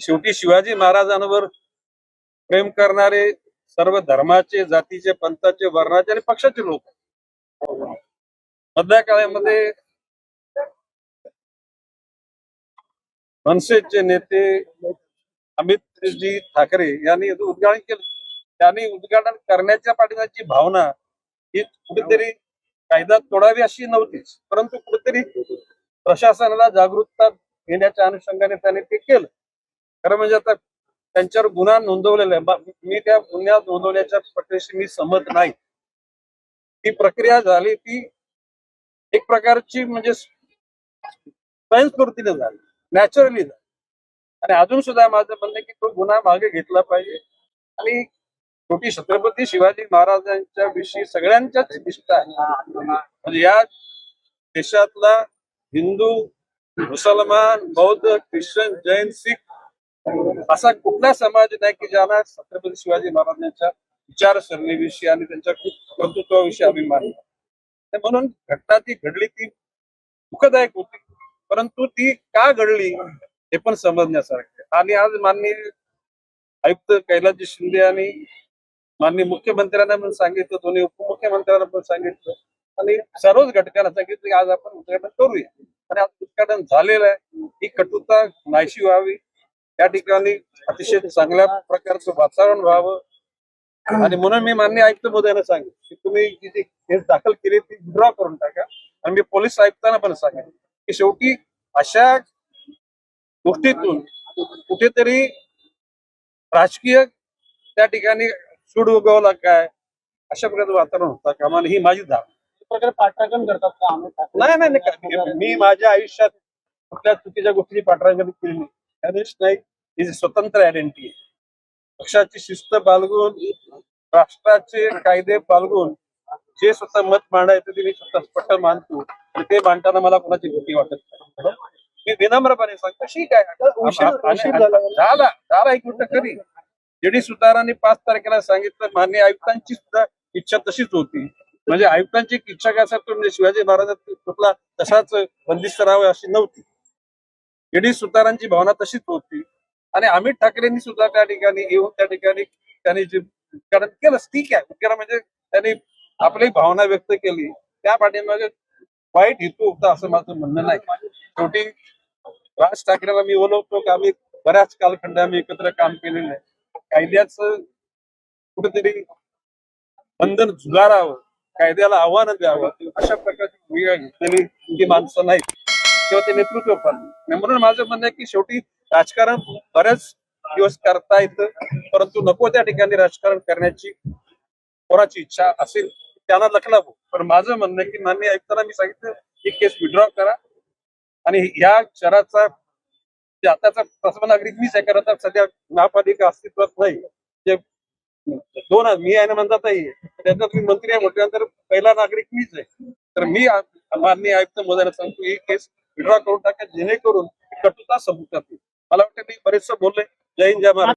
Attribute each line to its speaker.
Speaker 1: शेवटी शिवाजी महाराजांवर प्रेम करणारे सर्व धर्माचे जातीचे पंथाचे वर्णाचे आणि पक्षाचे लोक. मधल्या काळामध्ये मनसेचे नेते अमितजी ठाकरे यांनी उद्घाटन केलं. त्यांनी उद्घाटन करण्याच्या पाठीमागची भावना ही कुठेतरी कायदा तोडावी अशी नव्हतीच परंतु कुठेतरी प्रशासनाला जागरूकता घेण्याच्या अनुषंगाने त्यांनी ते केलं. खरं म्हणजे आता त्यांच्यावर गुन्हा नोंदवलेला आहे. मी त्या गुन्ह्यात नोंदवण्याच्या प्रक्रियेशी मी सहमत नाही. ती प्रक्रिया झाली ती एक प्रकारची म्हणजे स्वयंस्फूर्तीने झाली नॅचरली झाली. आणि अजून सुद्धा माझं म्हणणं आहे की तो गुन्हा मागे घेतला पाहिजे. आणि छोटी छत्रपती शिवाजी महाराजांच्या विषयी सगळ्यांच्याच निष्ठा आहे. म्हणजे या देशातला हिंदू मुसलमान बौद्ध ख्रिश्चन जैन सिख असा कुठला समाज नाही की ज्यांना छत्रपती शिवाजी महाराजांच्या विचारसरणीविषयी आणि त्यांच्या कर्तृत्वाविषयी अभिमान म्हणून घटना ती घडली ती दुःखदायक होती. परंतु ती का घडली हे पण समजण्यासारखं आणि आज माननीय आयुक्त कैलासजी शिंदे आणि माननीय मुख्यमंत्र्यांना पण सांगितलं दोन्ही उपमुख्यमंत्र्यांना पण सांगितलं. आणि सर्वच घटकांना सांगितलं की आज आपण उद्घाटन करूया. आणि आज उद्घाटन झालेलं आहे. ही कटुता नाहीशी व्हावी. या ठिकाणी अतिशय चांगल्या प्रकारचं वातावरण व्हावं. आणि म्हणून मी मान्य आयुक्त मोदयांना सांगेन की तुम्ही जी जी केस दाखल केली ती विड्रॉ करून टाका. आणि मी पोलीस आयुक्तांना पण सांगेन की शेवटी अशा गोष्टीतून कुठेतरी राजकीय त्या ठिकाणी सूड उगवला काय अशा प्रकारचं वातावरण होता कामा. ही माझी
Speaker 2: प्रकारे पाठराखण करतात का
Speaker 1: नाही नाही. मी माझ्या आयुष्यात कुठल्या चुकीच्या गोष्टी पाठराखण केली नाही. त्यादिवशी नाही ही स्वतंत्र आयडेंटिटी आहे. पक्षाची शिस्त बाळगून राष्ट्राचे कायदे बाळगून जे स्वतः मत मांडायचं ते मी स्वतः स्पष्ट मानतो. ते मांडताना मला कोणाची भीती वाटत नाही. मी विनम्रपणे सांगतो ठीक आहे? आणि-
Speaker 2: झाला.
Speaker 1: झाला एक गोष्ट खरी जेडी सुतारांनी पाच तारखेला सांगितलं मान्य आयुक्तांची सुद्धा इच्छा तशीच होती. म्हणजे आयुक्तांची इच्छा काय म्हणजे शिवाजी महाराजांचा तसाच बंदिस्त राहावे अशी नव्हती. जेडी सुतारांची भावना तशीच होती. आणि अमित ठाकरेंनी सुद्धा त्या ठिकाणी येऊन त्या ठिकाणी त्यांनी जे कारण केलं ठीक आहे. म्हणजे त्यांनी आपली भावना व्यक्त केली. त्या पाठीमागे वाईट हेतू होता असं माझं म्हणणं नाही. शेवटी राज ठाकरेला मी बोलवतो की आम्ही बऱ्याच कालखंड आम्ही एकत्र काम केलेलं आहे. कायद्याचं कुठेतरी बंधन झुगारावं कायद्याला आव्हान द्यावं अशा प्रकारची भूमिका घेतलेली ही माणसं नाहीत. किंवा ते नेतृत्व पण. म्हणून माझं म्हणणं आहे की शेवटी राजकारण बरेच दिवस करता येतं परंतु नको त्या ठिकाणी राजकारण करण्याची कोणाची इच्छा असेल त्यांना लखलावं पण माझं म्हणणं आहे की मान्य आयुक्तांना मी सांगितलं ही केस विड्रॉ करा. आणि ह्या शहराचा जे आताचा प्रथम नागरिक मीच आहे कारण आता सध्या महापालिका अस्तित्वात नाही. ते दोन मी आहे ना म्हणतातही त्याच्यात मी मंत्री आहे म्हटल्यानंतर पहिला नागरिक मीच आहे. तर मी माननीय आयुक्त मोदयांना सांगतो ही केस विड्रॉ करून टाका जेणेकरून कटुता संपुष्टात येईल मला वाटतं मी बरेचसं बोलले जय हिंद जय महाराज